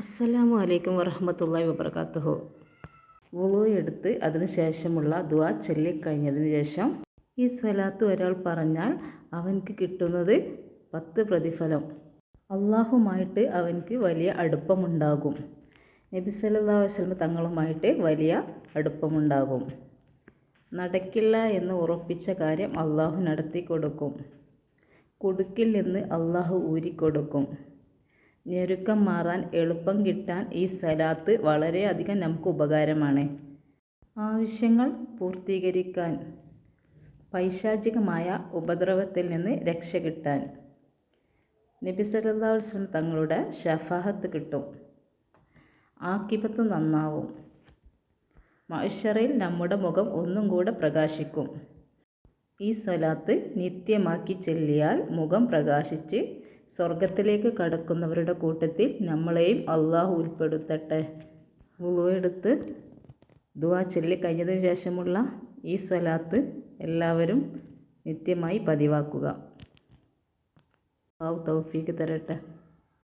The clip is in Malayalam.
അസ്സലാമു അലൈക്കും വറഹമത്തല്ലാഹി വബർക്കാത്തുഹു വുളു എടുത്ത് അതിന് ശേഷമുള്ള ദുആ ചൊല്ലിക്കഴിഞ്ഞതിന് ശേഷം ഈ സ്വലാത്ത് ഒരാൾ പറഞ്ഞാൽ അവൻക്ക് കിട്ടുന്നത് പത്ത് പ്രതിഫലം. അള്ളാഹുമായിട്ട് അവൻക്ക് വലിയ അടുപ്പമുണ്ടാകും. നബി അലൈഹി വസല്ലം തങ്ങളുമായിട്ട് വലിയ അടുപ്പമുണ്ടാകും. നടക്കില്ല എന്ന് ഉറപ്പിച്ച കാര്യം അള്ളാഹു നടത്തി കൊടുക്കും കൊടുക്കില്ലെന്ന് അള്ളാഹു ഊരിക്കൊടുക്കും. ഞെരുക്കം മാറാൻ എളുപ്പം കിട്ടാൻ ഈ സലാത്ത് വളരെയധികം നമുക്ക് ഉപകാരമാണ്. ആവശ്യങ്ങൾ പൂർത്തീകരിക്കാൻ പൈശാചികമായ ഉപദ്രവത്തിൽ നിന്ന് രക്ഷ കിട്ടാൻ. നബി അലൈഹി തങ്ങളുടെ ഷഫാഹത്ത് കിട്ടും. ആക്കിപത്ത് നന്നാവും. മനുഷ്യറിൽ നമ്മുടെ മുഖം ഒന്നും കൂടെ പ്രകാശിക്കും. ഈ സ്വലാത്ത് നിത്യമാക്കി ചെല്ലിയാൽ മുഖം പ്രകാശിച്ച് സ്വർഗത്തിലേക്ക് കടക്കുന്നവരുടെ കൂട്ടത്തിൽ നമ്മളെയും അള്ളാഹു ഉൾപ്പെടുത്തട്ടെ. എടുത്ത് ദുവാ ചൊല്ലി കഴിഞ്ഞതിന് ശേഷമുള്ള ഈ സ്വലാത്ത് എല്ലാവരും നിത്യമായി പതിവാക്കുക. തൗഫീക്ക് തരട്ടെ.